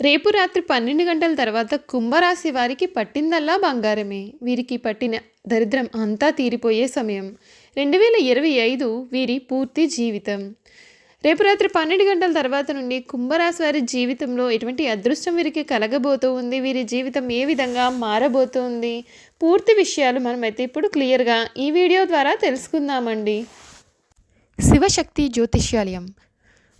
రేపు రాత్రి పన్నెండు గంటల తర్వాత కుంభరాశి వారికి పట్టిందల్లా బంగారమే. వీరికి పట్టిన దరిద్రం అంతా తీరిపోయే సమయం. రెండు వేల ఇరవై ఐదు వీరి పూర్తి జీవితం. రేపు రాత్రి పన్నెండు గంటల తర్వాత నుండి కుంభరాశి వారి జీవితంలో ఎటువంటి అదృష్టం వీరికి కలగబోతూ ఉంది? వీరి జీవితం ఏ విధంగా మారబోతోంది? పూర్తి విషయాలు మనమైతే ఇప్పుడు క్లియర్గా ఈ వీడియో ద్వారా తెలుసుకుందామండి. శివశక్తి జ్యోతిష్యాలయం.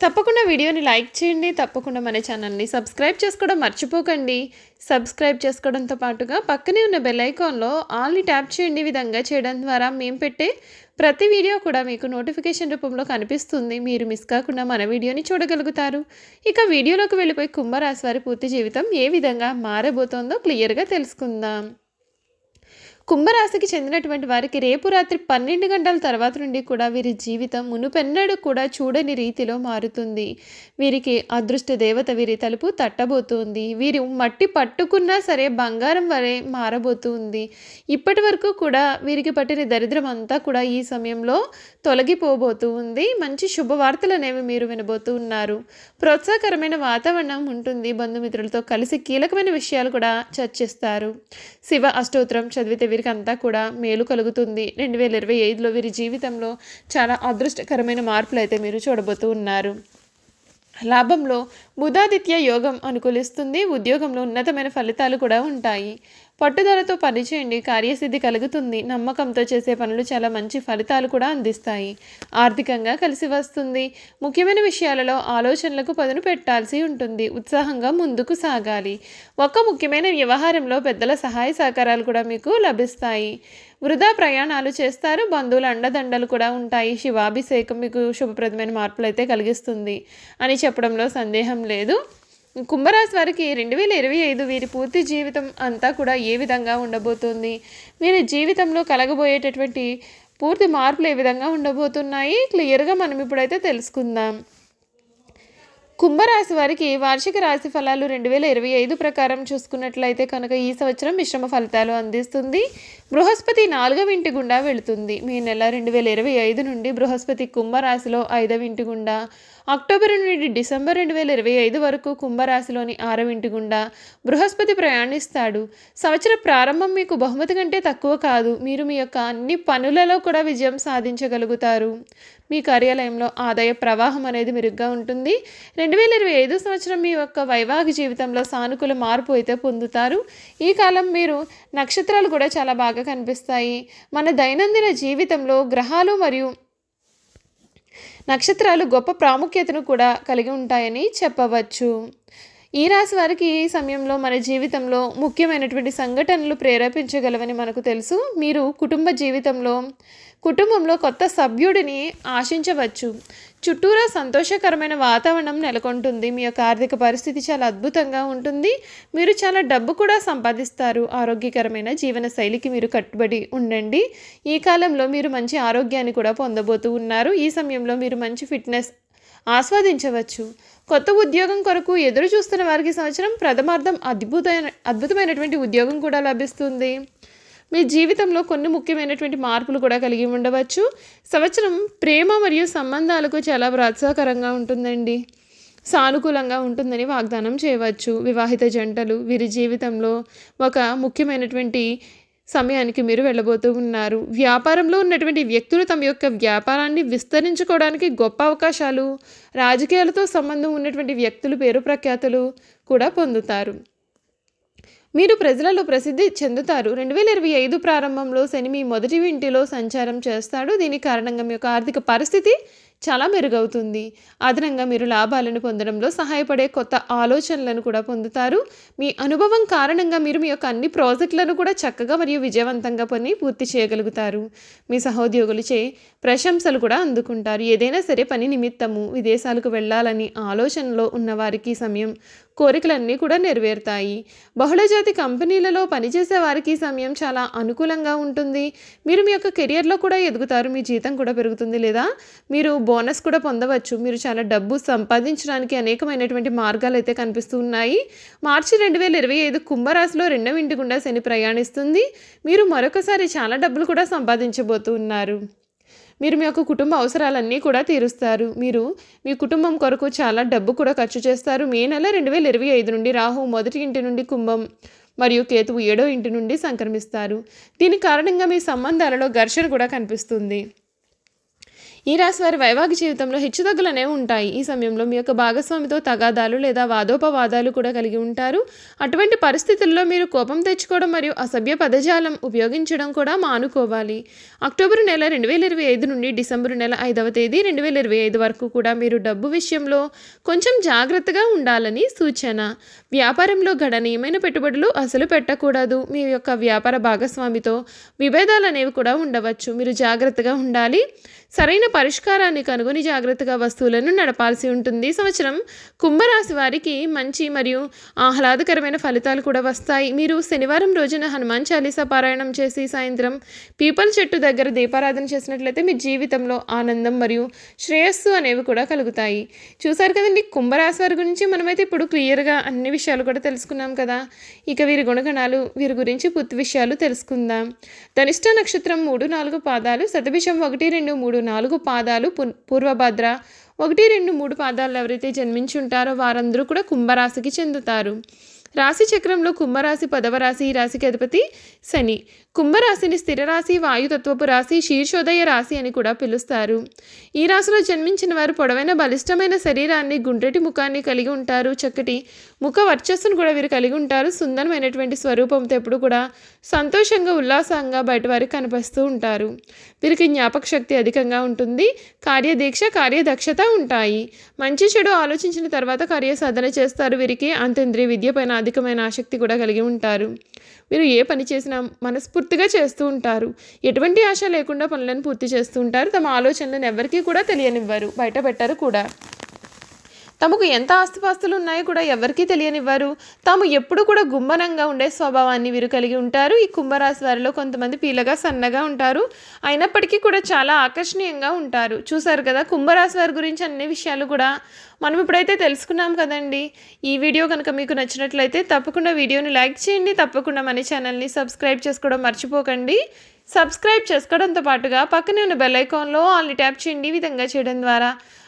తప్పకుండా వీడియోని లైక్ చేయండి తప్పకుండా మన ఛానల్ని సబ్స్క్రైబ్ చేసుకోవడం మర్చిపోకండి. సబ్స్క్రైబ్ చేసుకోవడంతో పాటుగా పక్కనే ఉన్న బెల్ ఐకాన్లో ఆల్ని ట్యాప్ చేయండి. విధంగా చేయడం ద్వారా మేము పెట్టే ప్రతి వీడియో కూడా మీకు నోటిఫికేషన్ రూపంలో కనిపిస్తుంది. మీరు మిస్ కాకుండా మన వీడియోని చూడగలుగుతారు. ఇక వీడియోలోకి వెళ్ళిపోయి కుంభరాశి వారి పూర్తి జీవితం ఏ విధంగా మారబోతోందో క్లియర్గా తెలుసుకుందాం. కుంభరాశికి చెందినటువంటి వారికి రేపు రాత్రి పన్నెండు గంటల తర్వాత నుండి కూడా వీరి జీవితం మునుపెన్నడూ కూడా చూడని రీతిలో మారుతుంది. వీరికి అదృష్ట దేవత వీరి తలుపు తట్టబోతుంది. వీరు మట్టి పట్టుకున్నా సరే బంగారం వరే మారబోతుంది. ఇప్పటి వరకు కూడా వీరికి పట్టిన దరిద్రం అంతా కూడా ఈ సమయంలో తొలగిపోబోతూ ఉంది మంచి శుభవార్తలు అనేవి మీరు వినబోతూ ఉన్నారు. ప్రోత్సాహకరమైన వాతావరణం ఉంటుంది. బంధుమిత్రులతో కలిసి కీలకమైన విషయాలు కూడా చర్చిస్తారు. శివ అష్టోత్తరం చదివితే వీరికంతా కూడా మేలు కలుగుతుంది. రెండు వేల ఇరవై ఐదులో వీరి జీవితంలో చాలా అదృష్టకరమైన మార్పులు అయితే మీరు చూడబోతూ ఉన్నారు. లాభంలో బుధాదిత్య యోగం అనుకూలిస్తుంది. ఉద్యోగంలో ఉన్నతమైన ఫలితాలు కూడా ఉంటాయి. పట్టుదలతో పనిచేయండి కార్యసిద్ధి కలుగుతుంది. నమ్మకంతో చేసే పనులు చాలా మంచి ఫలితాలు కూడా అందిస్తాయి. ఆర్థికంగా కలిసి వస్తుంది. ముఖ్యమైన విషయాలలో ఆలోచనలకు పదును పెట్టాల్సి ఉంటుంది. ఉత్సాహంగా ముందుకు సాగాలి. ఒక ముఖ్యమైన వ్యవహారంలో పెద్దల సహాయ సహకారాలు కూడా మీకు లభిస్తాయి. వృధా ప్రయాణాలు చేస్తారు. బంధువుల అండదండలు కూడా ఉంటాయి. శివాభిషేకం మీకు శుభప్రదమైన మార్పులు అయితే కలిగిస్తుంది. అని చెప్పడంలో సందేహం లేదు. కుంభరాశి వారికి రెండు వేల ఇరవై ఐదు వీరి పూర్తి జీవితం అంతా కూడా ఏ విధంగా ఉండబోతుంది? వీరి జీవితంలో కలగబోయేటటువంటి పూర్తి మార్పులు ఏ విధంగా ఉండబోతున్నాయి? క్లియర్గా మనం ఇప్పుడైతే తెలుసుకుందాం. కుంభరాశి వారికి వార్షిక రాశి ఫలాలు రెండు వేల ఇరవై ఐదు ప్రకారం చూసుకున్నట్లయితే కనుక ఈ సంవత్సరం మిశ్రమ ఫలితాలు అందిస్తుంది. బృహస్పతి నాలుగవ ఇంటి గుండా వెళుతుంది. మీ నెల రెండు వేల ఇరవై ఐదు నుండి బృహస్పతి కుంభరాశిలో ఐదవ ఇంటి గుండా. అక్టోబర్ నుండి డిసెంబర్ రెండు వేల ఇరవై ఐదు వరకు కుంభరాశిలోని ఆరవింటి గుండా బృహస్పతి ప్రయాణిస్తాడు. సంవత్సర ప్రారంభం మీకు బహుమతి కంటే తక్కువ కాదు. మీరు మీ యొక్క అన్ని పనులలో కూడా విజయం సాధించగలుగుతారు. మీ కార్యాలయంలో ఆదాయ ప్రవాహం అనేది మెరుగ్గా ఉంటుంది. రెండు వేల ఇరవై ఐదు సంవత్సరం మీ యొక్క వైవాహిక జీవితంలో సానుకూల మార్పు అయితే పొందుతారు. ఈ కాలం మీరు నక్షత్రాలు కూడా చాలా బాగా కనిపిస్తాయి. మన దైనందిన జీవితంలో గ్రహాలు మరియు నక్షత్రాలు గొప్ప ప్రాముఖ్యతను కూడా కలిగి ఉంటాయని చెప్పవచ్చు. ఈ రాశి వారికి ఈ సమయంలో మన జీవితంలో ముఖ్యమైనటువంటి సంఘటనలు ప్రేరేపించగలవని మనకు తెలుసు. మీరు కుటుంబ జీవితంలో కుటుంబంలో కొత్త సభ్యుడిని ఆశించవచ్చు. చుట్టూరా సంతోషకరమైన వాతావరణం నెలకొంటుంది. మీ యొక్క ఆర్థిక పరిస్థితి చాలా అద్భుతంగా ఉంటుంది. మీరు చాలా డబ్బు కూడా సంపాదిస్తారు. ఆరోగ్యకరమైన జీవన శైలికి మీరు కట్టుబడి ఉండండి. ఈ కాలంలో మీరు మంచి ఆరోగ్యాన్ని కూడా పొందబోతూ ఉన్నారు. ఈ సమయంలో మీరు మంచి ఫిట్నెస్ ఆస్వాదించవచ్చు. కొత్త ఉద్యోగం కొరకు ఎదురు చూస్తున్న వారికి సంవత్సరం ప్రథమార్థం అద్భుతమైన అద్భుతమైనటువంటి ఉద్యోగం కూడా లభిస్తుంది. మీ జీవితంలో కొన్ని ముఖ్యమైనటువంటి మార్పులు కూడా కలిగి ఉండవచ్చు. సంవత్సరం ప్రేమ మరియు సంబంధాలకు చాలా ప్రోత్సాహకరంగా ఉంటుందండి. సానుకూలంగా ఉంటుందని వాగ్దానం చేయవచ్చు. వివాహిత జంటలు వీరి జీవితంలో ఒక ముఖ్యమైనటువంటి సమయానికి మీరు వెళ్ళబోతూ ఉన్నారు. వ్యాపారంలో ఉన్నటువంటి వ్యక్తులు తమ యొక్క వ్యాపారాన్ని విస్తరించుకోవడానికి గొప్ప అవకాశాలు రాజకీయాలతో సంబంధం ఉన్నటువంటి వ్యక్తులు పేరు ప్రఖ్యాతులు కూడా పొందుతారు. మీరు ప్రజలలో ప్రసిద్ధి చెందుతారు. రెండు వేల ఇరవై ఐదు ప్రారంభంలో శని మీ మొదటి ఇంటిలో సంచారం చేస్తాడు. దీని కారణంగా మీ యొక్క ఆర్థిక పరిస్థితి చాలా మెరుగవుతుంది. అదనంగా మీరు లాభాలను పొందడంలో సహాయపడే కొత్త ఆలోచనలను కూడా పొందుతారు. మీ అనుభవం కారణంగా మీరు మీ యొక్క అన్ని ప్రాజెక్టులను కూడా చక్కగా మరియు విజయవంతంగా పని పూర్తి చేయగలుగుతారు. మీ సహోద్యోగులచే ప్రశంసలు కూడా అందుకుంటారు. ఏదైనా సరే పని నిమిత్తము విదేశాలకు వెళ్ళాలని ఆలోచనలో ఉన్నవారికి సమయం కోరికలన్నీ కూడా నెరవేరుతాయి. బహుళజాతి కంపెనీలలో పనిచేసే వారికి సమయం చాలా అనుకూలంగా ఉంటుంది. మీరు మీ యొక్క కెరియర్లో కూడా ఎదుగుతారు. మీ జీతం కూడా పెరుగుతుంది లేదా? మీరు బోనస్ కూడా పొందవచ్చు. మీరు చాలా డబ్బు సంపాదించడానికి అనేకమైనటువంటి మార్గాలు అయితే కనిపిస్తూ ఉన్నాయి. మార్చి రెండు వేల ఇరవై ఐదు కుంభరాశిలో రెండవ ఇంటి గుండా శని ప్రయాణిస్తుంది. మీరు మరొకసారి చాలా డబ్బులు కూడా సంపాదించబోతున్నారు. మీరు మీ యొక్క కుటుంబ అవసరాలన్నీ కూడా తీరుస్తారు. మీరు మీ కుటుంబం కొరకు చాలా డబ్బు కూడా ఖర్చు చేస్తారు. మే నెల రెండు వేల ఇరవై ఐదు నుండి రాహు మొదటి ఇంటి నుండి కుంభం మరియు కేతువు ఏడో ఇంటి నుండి సంక్రమిస్తారు. దీని కారణంగా మీ సంబంధాలలో ఘర్షణ కూడా కనిపిస్తుంది. ఈ రాశి వారి వైవాహిక జీవితంలో హెచ్చుతగ్గులనే అనేవి ఉంటాయి. ఈ సమయంలో మీ యొక్క భాగస్వామితో తగాదాలు లేదా వాదోపవాదాలు కూడా కలిగి ఉంటారు. అటువంటి పరిస్థితుల్లో మీరు కోపం తెచ్చుకోవడం మరియు అసభ్య పదజాలం ఉపయోగించడం కూడా మానుకోవాలి. అక్టోబర్ నెల రెండు వేల ఇరవై ఐదు నుండి డిసెంబర్ నెల ఐదవ తేదీ రెండు వేల ఇరవై ఐదు వరకు కూడా మీరు డబ్బు విషయంలో కొంచెం జాగ్రత్తగా ఉండాలని సూచన. వ్యాపారంలో గణనీయమైన పెట్టుబడులు అసలు పెట్టకూడదు. మీ యొక్క వ్యాపార భాగస్వామితో విభేదాలు అనేవి కూడా ఉండవచ్చు. మీరు జాగ్రత్తగా ఉండాలి. సరైన పరిష్కారాన్ని కనుగొని జాగ్రత్తగా వస్తువులను నడపాల్సి ఉంటుంది. సంవత్సరం కుంభరాశి వారికి మంచి మరియు ఆహ్లాదకరమైన ఫలితాలు కూడా వస్తాయి. మీరు శనివారం రోజున హనుమాన్ చాలీసా పారాయణం చేసి సాయంత్రం పీపల్ చెట్టు దగ్గర దీపారాధన చేసినట్లయితే మీ జీవితంలో ఆనందం మరియు శ్రేయస్సు అనేవి కూడా కలుగుతాయి. చూసారు కదండి కుంభరాశి వారి గురించి మనమైతే ఇప్పుడు క్లియర్గా అన్ని విషయాలు కూడా తెలుసుకున్నాం కదా. ఇక వీరి గుణగణాలు వీరి గురించి పూర్తి విషయాలు తెలుసుకుందాం. ధనిష్ట నక్షత్రం మూడు నాలుగు పాదాలు శతభిషం ఒకటి రెండు మూడు నాలుగు పాదాలు పు- పూర్వభద్ర. ఒకటి రెండు మూడు పాదాలు ఎవరైతే జన్మించి ఉంటారో వారందరూ కూడా కుంభరాశికి చెందుతారు. రాశి చక్రంలో కుంభరాశి పదవ రాశి ఈ రాశికి అధిపతి శని. కుంభరాశిని స్థిరరాశి వాయుతత్వపు రాశి శీర్షోదయ రాశి అని కూడా పిలుస్తారు. ఈ రాశిలో జన్మించిన వారు పొడవైన బలిష్టమైన శరీరాన్ని గుండ్రటి ముఖాన్ని కలిగి ఉంటారు. చక్కటి ముఖ వర్చస్సును కూడా వీరు కలిగి ఉంటారు. సుందరమైనటువంటి స్వరూపంతో ఎప్పుడు కూడా సంతోషంగా ఉల్లాసంగా బయట వారికి కనిపిస్తూ ఉంటారు. వీరికి జ్ఞాపక శక్తి అధికంగా ఉంటుంది. కార్యదీక్ష కార్యదక్షత ఉంటాయి. మంచి చెడు ఆలోచించిన తర్వాత కార్య సాధన చేస్తారు. వీరికి అంతేంద్రియ విద్య పైన అధికమైన ఆసక్తి కూడా కలిగి ఉంటారు. వీరు ఏ పని చేసినా మనస్ఫూర్తిగా చేస్తూ ఉంటారు. ఎటువంటి ఆశ లేకుండా పనులను పూర్తి చేస్తూ ఉంటారు. తమ ఆలోచనలను ఎవరికీ కూడా తెలియనివ్వరు. బయట పెట్టరు కూడా. తమకు ఎంత ఆస్తిపాస్తులు ఉన్నాయో కూడా ఎవరికీ తెలియనివ్వరు. తాము ఎప్పుడు కూడా గుమ్మనంగా ఉండే స్వభావాన్ని వీరు కలిగి ఉంటారు. ఈ కుంభరాశి వారిలో కొంతమంది పీలగా సన్నగా ఉంటారు. అయినప్పటికీ కూడా చాలా ఆకర్షణీయంగా ఉంటారు. చూసారు కదా కుంభరాశి వారి గురించి అన్ని విషయాలు కూడా మనం ఇప్పుడైతే తెలుసుకున్నాం కదండి. ఈ వీడియో కనుక మీకు నచ్చినట్లయితే తప్పకుండా వీడియోని లైక్ చేయండి. తప్పకుండా మన ఛానల్ని సబ్స్క్రైబ్ చేసుకోవడం మర్చిపోకండి. సబ్స్క్రైబ్ చేసుకోవడంతో పాటుగా పక్కనే ఉన్న బెల్ ఐకాన్లో ఆల్ని ట్యాప్ చేయండి. ఈ విధంగా చేయడం ద్వారా